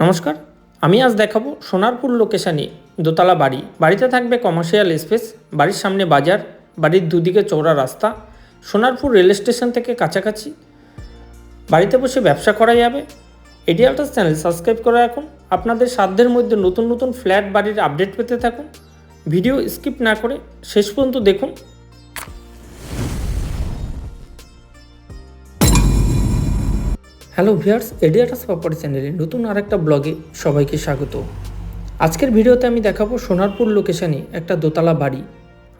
নমস্কার, আমি আজ দেখাবো সোনারপুর লোকেশানে দোতলা বাড়ি। বাড়িতে থাকবে কমার্শিয়াল স্পেস বাড়ির সামনে বাজার, বাড়ির দুদিকে চৌড়া রাস্তা, সোনারপুর রেল স্টেশন থেকে কাছাকাছি। বাড়িতে বসে ব্যবসা করা যাবে। এডিয়ালটাস চ্যানেল সাবস্ক্রাইব করে রাখুন। আপনাদের সাধ্যের মধ্যে নতুন নতুন ফ্ল্যাট বাড়ির আপডেট পেতে থাকুন। ভিডিও স্কিপ না করে শেষ পর্যন্ত দেখুন। হ্যালো ভিয়ার্স এডিয়াটাস প্রপার্টি চ্যানেলে নতুন আর একটা ব্লগে সবাইকে স্বাগত। আজকের ভিডিওতে আমি দেখাবো সোনারপুর লোকেশানে একটা দোতলা বাড়ি।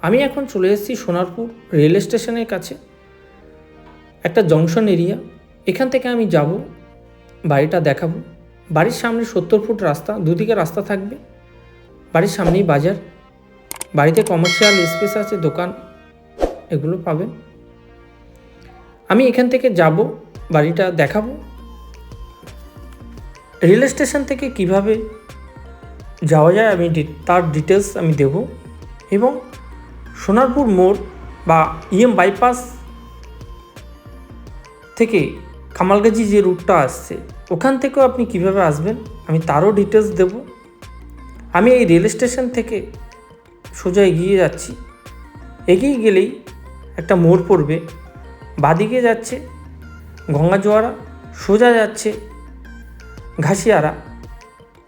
আমি এখন চলে এসেছি সোনারপুর রেল স্টেশনের কাছে, একটা জংশন এরিয়া। এখান থেকে আমি যাব, বাড়িটা দেখাবো। বাড়ির সামনে সত্তর ফুট রাস্তা, দুদিকে রাস্তা থাকবে। বাড়ির সামনেই বাজার। বাড়িতে কমার্শিয়াল স্পেস আছে, দোকান, এগুলো পাবেন। আমি এখান থেকে যাব বাড়িটা দেখাবো। রেল স্টেশন থেকে কীভাবে যাওয়া যায় আমি তার ডিটেলস আমি দেব এবং সোনারপুর মোড় বা ইএম বাইপাস থেকে কামালগাজি যে রুটটা আসছে, ওখান থেকেও আপনি কীভাবে আসবেন আমি তারও ডিটেলস দেব। আমি এই রেল স্টেশন থেকে সোজা এগিয়ে যাচ্ছি। এগিয়ে গেলেই একটা মোড় পড়বে, বাদিকে যাচ্ছে গঙ্গাজোয়ারা সোজা যাচ্ছে ঘাসিয়ারা।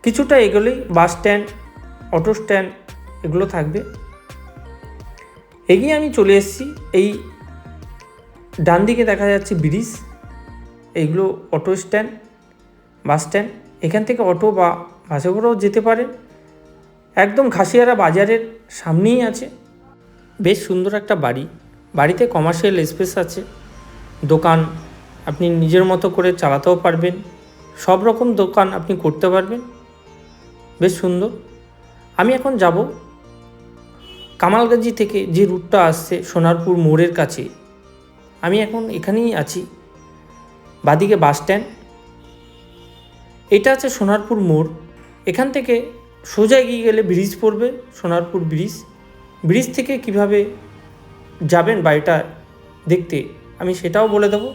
কিছুটা এগোলেই বাস স্ট্যান্ড, অটো স্ট্যান্ড এগুলো থাকবে। এগিয়ে আমি চলে এসেছি এই ডান দিকে দেখা যাচ্ছে ব্রিজ। এইগুলো অটো স্ট্যান্ড, বাস স্ট্যান্ড। এখান থেকে অটো বা বাসে করেও যেতে পারেন একদম ঘাসিয়ারা বাজারের সামনেই আছে। বেশ সুন্দর একটা বাড়ি। বাড়িতে কমার্শিয়াল স্পেস আছে। দোকান আপনি নিজের মতো করে চালাতেও পারবেন। সব রকম দোকান আপনি করতে পারবেন। বেশ সুন্দর। আমি এখন যাব কামালগাজি থেকে যে রুটটা আসছে সোনারপুর মোড়ের কাছে। আমি এখন এখানেই আছি। বাদিকে বাস স্ট্যান্ড। এটা আছে সোনারপুর মোড়। এখান থেকে সোজা এগিয়ে গেলে ব্রিজ পড়বে, সোনারপুর ব্রিজ। ব্রিজ থেকে কীভাবে যাবেন বাড়িটা দেখতে, আমি সেটাও বলে দেবো।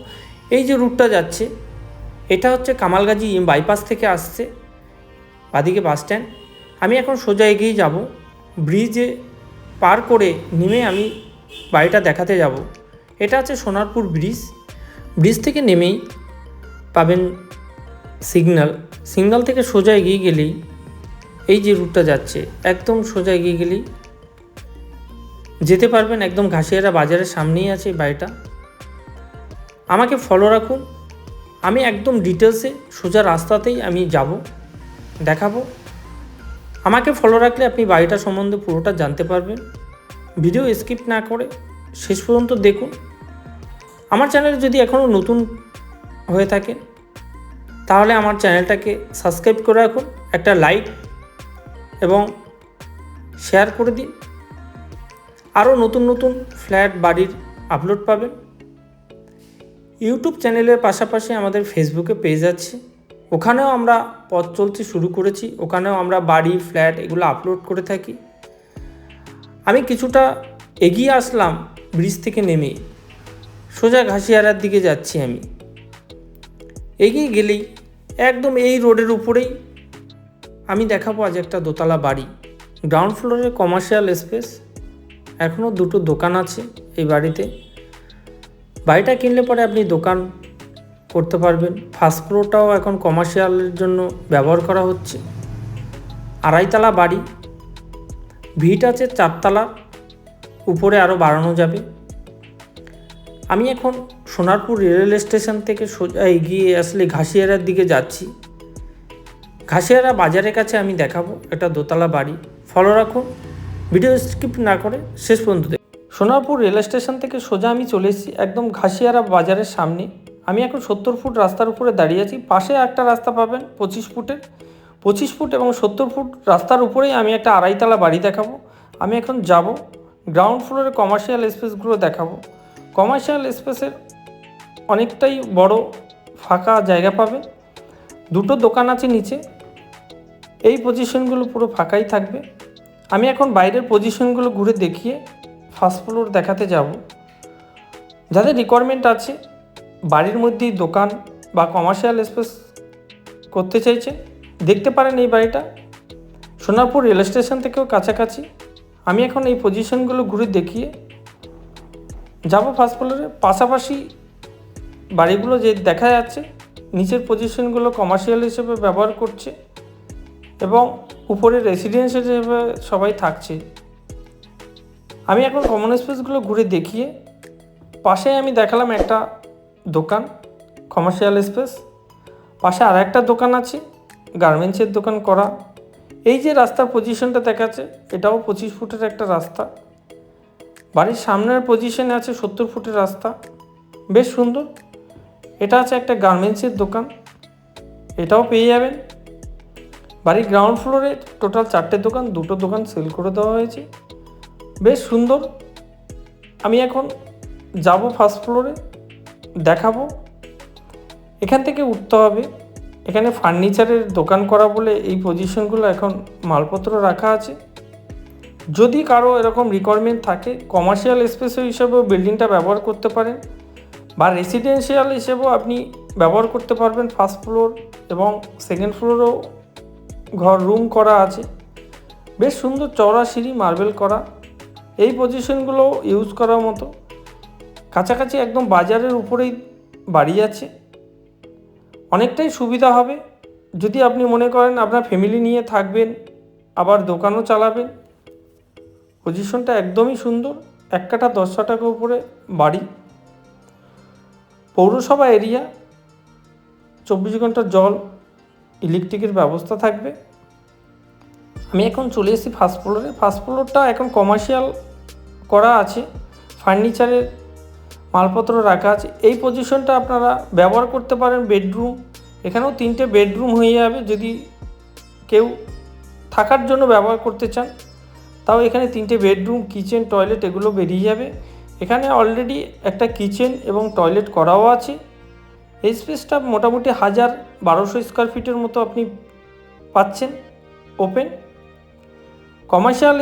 এই যে রুটটা যাচ্ছে, এটা হচ্ছে কামালগাজি বাইপাস থেকে আসছে, বাদিকে বাস স্ট্যান্ড আমি এখন সোজা এগিয়ে যাব ব্রিজে পার করে নেমে আমি বাড়িটা দেখাতে যাব। এটা হচ্ছে সোনারপুর ব্রিজ ব্রিজ থেকে নেমেই পাবেন সিগনাল সিগনাল থেকে সোজা এগিয়ে গেলেই এই যে রুটটা যাচ্ছে, একদম সোজা এগিয়ে গেলেই যেতে পারবেন একদম ঘাসিয়ারা বাজারের সামনেই আছে বাড়িটা। আমাকে ফলো রাখুন। আমি একদম ডিটেলসে সোজা রাস্তাতেই আমি যাব, দেখাবো। আমাকে ফলো রাখলে আপনি বাড়িটা সম্বন্ধে পুরোটা জানতে পারবেন। ভিডিও স্কিপ না করে শেষ পর্যন্ত দেখুন। আমার চ্যানেল যদি এখনও নতুন হয়ে থাকে, তাহলে আমার চ্যানেলটাকে সাবস্ক্রাইব করে রাখুন, একটা লাইক এবং শেয়ার করে দিন। আরও নতুন নতুন ফ্ল্যাট বাড়ির আপলোড পাবেন। ইউটিউব চ্যানেলের পাশাপাশি আমাদের ফেসবুকে পেজ আছে। ওখানেও আমরা পথ চলতে শুরু করেছি। ওখানেও আমরা বাড়ি ফ্ল্যাট এগুলো আপলোড করে থাকি। আমি কিছুটা এগিয়ে আসলাম ব্রিজ থেকে নেমে। সোজা ঘাসিয়ারার দিকে যাচ্ছি আমি। এগিয়ে গেলেই একদম এই রোডের উপরেই আমি দেখাবো আজ একটা দোতলা বাড়ি। গ্রাউন্ড ফ্লোরে কমার্শিয়াল স্পেস এখনও দুটো দোকান আছে এই বাড়িতে। বাড়িটা কিনলে পরে আপনি দোকান করতে পারবেন। ফার্স্ট ফ্লোরটাও এখন কমার্শিয়ালের জন্য ব্যবহার করা হচ্ছে। আড়াইতলা বাড়ি। ভিট আছে চারতলা উপরে আরও বাড়ানো যাবে। আমি এখন সোনারপুর রেল স্টেশন থেকে সোজা এগিয়ে আসলে ঘাসিয়ারার দিকে যাচ্ছি। ঘাসিয়ারা বাজারের কাছে আমি দেখাবো। একটা দোতলা বাড়ি। ফলো রাখুন। ভিডিও স্কিপ না করে শেষ পর্যন্ত। সোনারপুর রেল স্টেশন থেকে সোজা আমি চলে এসেছি একদম ঘাসিয়ারা বাজারের সামনে। আমি এখন সত্তর ফুট রাস্তার উপরে দাঁড়িয়ে আছি। পাশে একটা রাস্তা পাবেন, পঁচিশ ফুটের। পঁচিশ ফুট এবং সত্তর ফুট রাস্তার উপরেই আমি একটা আড়াইতলা বাড়ি দেখাবো। আমি এখন যাব গ্রাউন্ড ফ্লোরে কমার্শিয়াল স্পেসগুলো দেখাবো। কমার্শিয়াল স্পেসের অনেকটাই বড় ফাঁকা জায়গা পাবে। দুটো দোকান আছে নিচে। এই পজিশনগুলো পুরো ফাঁকাই থাকবে। আমি এখন বাইরের পজিশনগুলো ঘুরে দেখিয়ে ফার্স্ট ফ্লোর দেখাতে যাব। যাদের রিকোয়ারমেন্ট আছে, বাড়ির মধ্যেই দোকান বা কমার্শিয়াল স্পেস করতে চাইছে, দেখতে পারেন এই বাড়িটা। সোনারপুর রেল স্টেশন থেকেও কাছাকাছি। আমি এখন এই পজিশনগুলো ঘুরে দেখিয়ে যাব ফার্স্ট ফ্লোরে পাশাপাশি বাড়িগুলো যে দেখা যাচ্ছে, নিচের পজিশনগুলো কমার্শিয়াল হিসেবে ব্যবহার করছে এবং উপরে রেসিডেন্স হিসেবে সবাই থাকছে। আমি এখন কমন স্পেসগুলো ঘুরে দেখিয়ে পাশে আমি দেখালাম একটা দোকান কমার্শিয়াল স্পেস পাশে আর একটা দোকান আছে গার্মেন্টসের দোকান করা। এই যে রাস্তার পজিশনটা দেখাচ্ছে এটাও পঁচিশ ফুটের একটা রাস্তা। বাড়ির সামনের পজিশনে আছে সত্তর ফুটের রাস্তা। বেশ সুন্দর। এটা আছে একটা গার্মেন্টসের দোকান। এটাও পেয়ে যাবেন। বাড়ির গ্রাউন্ড ফ্লোরে টোটাল চারটে দোকান, দুটো দোকান সেল করে দেওয়া হয়েছে। বেশ সুন্দর। আমি এখন যাব ফার্স্ট ফ্লোরে দেখাবো। এখান থেকে উঠতে হবে। এখানে ফার্নিচারের দোকান করা বলে এই পজিশনগুলো এখন মালপত্র রাখা আছে। যদি কারও এরকম রিকোয়ারমেন্ট থাকে কমার্শিয়াল স্পেস হিসেবেও বিল্ডিংটা ব্যবহার করতে পারেন বা রেসিডেন্সিয়াল হিসেবেও আপনি ব্যবহার করতে পারবেন ফার্স্ট ফ্লোর এবং সেকেন্ড ফ্লোরও ঘর রুম করা আছে। বেশ সুন্দর চওড়া সিঁড়ি মার্বেল করা। এই পজিশনগুলো ইউজ করার মতো। কাছাকাছি একদম বাজারের উপরেই বাড়ি আছে। অনেকটাই সুবিধা হবে যদি আপনি মনে করেন আপনার ফ্যামিলি নিয়ে থাকবেন, আবার দোকানও চালাবেন। পজিশনটা একদমই সুন্দর, এক কাঠা দশ টাকা উপরে বাড়ি। পৌরসভা এরিয়া চব্বিশ ঘণ্টা জল ইলেকট্রিকের ব্যবস্থা থাকবে। আমি এখন চলে এসেছি ফার্স্ট ফ্লোরে ফার্স্ট ফ্লোরটা এখন কমার্শিয়াল করা আছে। ফার্নিচারের মালপত্র রাখা আছে। এই পজিশনটা আপনারা ব্যবহার করতে পারেন বেডরুম এখানেও তিনটে বেডরুম হয়ে যাবে। যদি কেউ থাকার জন্য ব্যবহার করতে চান, তাও এখানে তিনটে বেডরুম কিচেন টয়লেট এগুলো বেরিয়ে যাবে। এখানে অলরেডি একটা কিচেন এবং টয়লেট করাও আছে। এই স্পেসটা মোটামুটি হাজার বারোশো স্কোয়ার ফিটের মতো আপনি পাচ্ছেন। ওপেন কমার্শিয়াল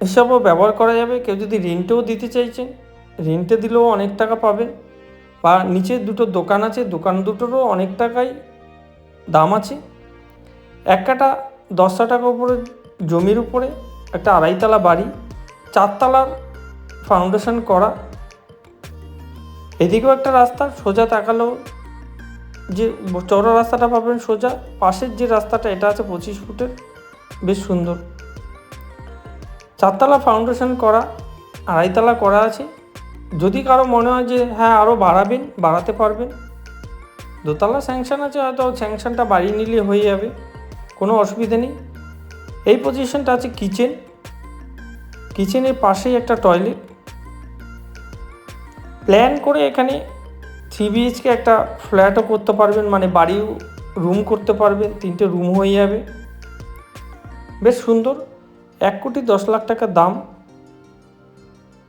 হিসাবেও ব্যবহার করা যাবে। কেউ যদি রেন্টেও দিতে চাইছেন, রেন্টে দিলেও অনেক টাকা পাবেন বা নিচে দুটো দোকান আছে, দোকান দুটোরও অনেক টাকাই দাম আছে। এক কাটা দশটা টাকা উপরে জমির উপরে একটা আড়াইতলা বাড়ি, চারতলার ফাউন্ডেশন করা। এদিকেও একটা রাস্তা, সোজা তাকালেও যে চওড়া রাস্তাটা পাবেন সোজা, পাশের যে রাস্তাটা, এটা আছে পঁচিশ ফুটের, বেশ সুন্দর। চারতলা ফাউন্ডেশন করা, আড়াইতলা করা আছে। যদি কারও মনে হয় যে হ্যাঁ আরও বাড়াবেন, বাড়াতে পারবেন। দোতলা স্যাংশন আছে, হয়তো স্যাংশনটা বাড়িয়ে নিলে হয়ে যাবে, কোনো অসুবিধা নেই। এই পজিশনটা আছে কিচেন কিচেনের পাশেই একটা টয়লেট প্ল্যান করে এখানে থ্রি বিএইচকে একটা ফ্ল্যাটও করতে পারবেন মানে বাড়িও রুম করতে পারবেন, তিনটে রুম হয়ে যাবে। বেশ সুন্দর। এক কোটি দশ লাখ টাকা দাম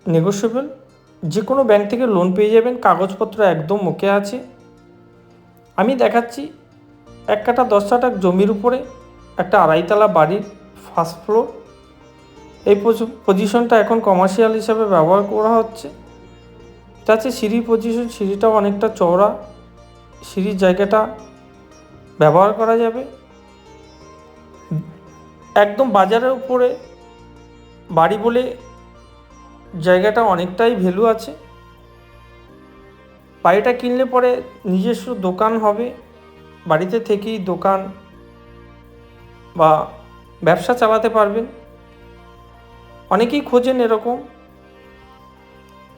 নেগোসিয়েবল। যে কোনো ব্যাংক থেকে লোন পেয়ে যাবেন, কাগজপত্র একদম ওকে আছে। আমি দেখাচ্ছি এক কাটা দশ টাক জমির উপরে একটা আড়াইতলা বাড়ির ফার্স্ট ফ্লোর এই পজিশনটা এখন কমার্শিয়াল হিসাবে ব্যবহার করা হচ্ছে। এটা সিঁড়ি পজিশন সিঁড়িটাও অনেকটা চওড়া। সিঁড়ির জায়গাটা ব্যবহার করা যাবে। একদম বাজারের উপরে বাড়ি বলে জায়গাটা অনেকটাই ভ্যালু আছে। বাড়িটা কিনলে পরে নিজস্ব দোকান হবে। বাড়িতে থেকেই দোকান বা ব্যবসা চালাতে পারবেন। অনেকেই খোঁজেন এরকম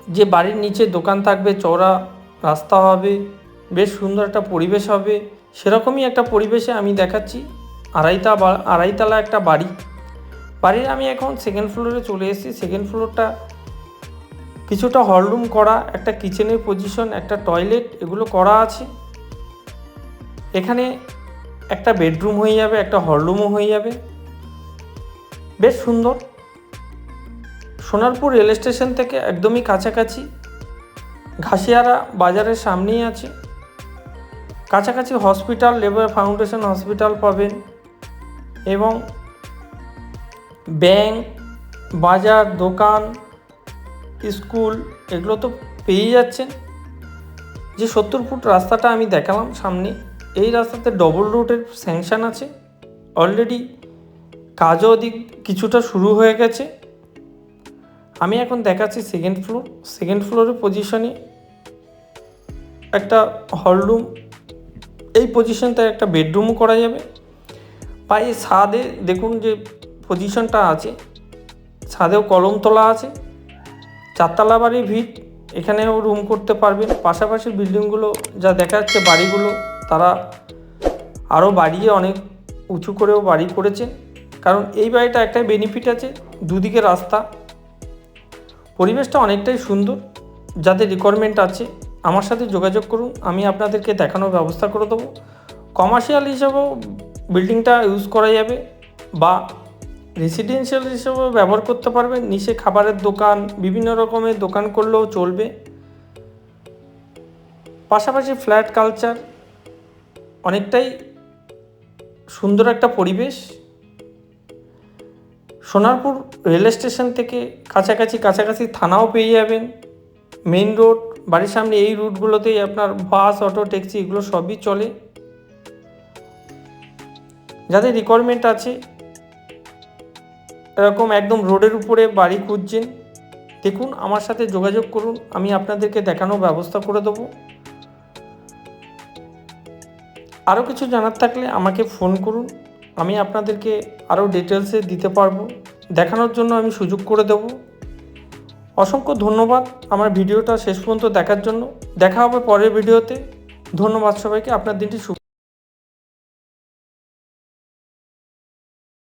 যে বাড়ির নিচে দোকান থাকবে, চওড়া রাস্তা হবে, বেশ সুন্দর একটা পরিবেশ হবে। সেরকমই একটা পরিবেশে আমি দেখাচ্ছি। আড়াইতা আড়াইতলা একটা বাড়ি। বাড়ির আমি এখন সেকেন্ড ফ্লোরে চলে এসেছি। সেকেন্ড ফ্লোরটা কিছুটা হলরুম করা, একটা কিচেনের পজিশন একটা টয়লেট এগুলো করা আছে। এখানে একটা বেডরুম হয়ে যাবে, একটা হলরুমও হয়ে যাবে। বেশ সুন্দর। সোনারপুর রেল স্টেশন থেকে একদমই কাছাকাছি। ঘাসিয়ারা বাজারের সামনেই আছে। কাছাকাছি হসপিটাল লেবার ফাউন্ডেশন হসপিটাল পাবেন। এবং ব্যাংক, বাজার, দোকান, স্কুল এগুলো তো পেয়েই যাচ্ছেন। যে সত্তর ফুট রাস্তাটা আমি দেখালাম সামনে, এই রাস্তাতে ডবল রুটের স্যাংশন আছে। অলরেডি কাজও দিক কিছুটা শুরু হয়ে গেছে। আমি এখন দেখাচ্ছি সেকেন্ড ফ্লোর সেকেন্ড ফ্লোরের পজিশনে একটা হলরুম এই পজিশনটায় একটা বেডরুমও করা যাবে। এই ছাদে দেখুন যে পজিশনটা আছে। ছাদেও কলম তোলা আছে। চারতলা বাড়ির ভিট এখানেও রুম করতে পারবেন। পাশাপাশি বিল্ডিংগুলো যা দেখা যাচ্ছে বাড়িগুলো, তারা আরও বাড়িয়ে অনেক উঁচু করেও বাড়ি করেছে। কারণ এই বাড়িটা একটাই বেনিফিট আছে, দুদিকে রাস্তা। পরিবেশটা অনেকটাই সুন্দর, যাদের রিকোয়ারমেন্ট আছে, আমার সাথে যোগাযোগ করুন, আমি আপনাদেরকে দেখানোর ব্যবস্থা করে দেবো। কমার্শিয়াল হিসাবেও বিল্ডিংটা ইউজ করা যাবে বা রেসিডেন্সিয়াল হিসেবেও ব্যবহার করতে পারবেন নিচে খাবারের দোকান, বিভিন্ন রকমের দোকান করলেও চলবে। পাশাপাশি ফ্ল্যাট কালচার অনেকটাই সুন্দর একটা পরিবেশ। সোনারপুর রেল স্টেশন থেকে কাছাকাছি কাছাকাছি থানাও পেয়ে যাবেন। মেইন রোড বাড়ির সামনে এই রুটগুলোতেই আপনার বাস অটো ট্যাক্সি এগুলো সবই চলে। যাদের রিকোয়ারমেন্ট আছে, এরকম একদম রোডের উপরে বাড়ি খুঁজছেন, দেখুন আমার সাথে যোগাযোগ করুন, আমি আপনাদেরকে দেখানোর ব্যবস্থা করে দেবো। আরও কিছু জানার থাকলে আমাকে ফোন করুন, আমি আপনাদেরকে আরও ডিটেলসে দিতে পারব, দেখানোর জন্য আমি সুযোগ করে দেব। অসংখ্য ধন্যবাদ আমার ভিডিওটা শেষ পর্যন্ত দেখার জন্য, দেখা হবে পরের ভিডিওতে। ধন্যবাদ সবাইকে, আপনার দিনটি শুভ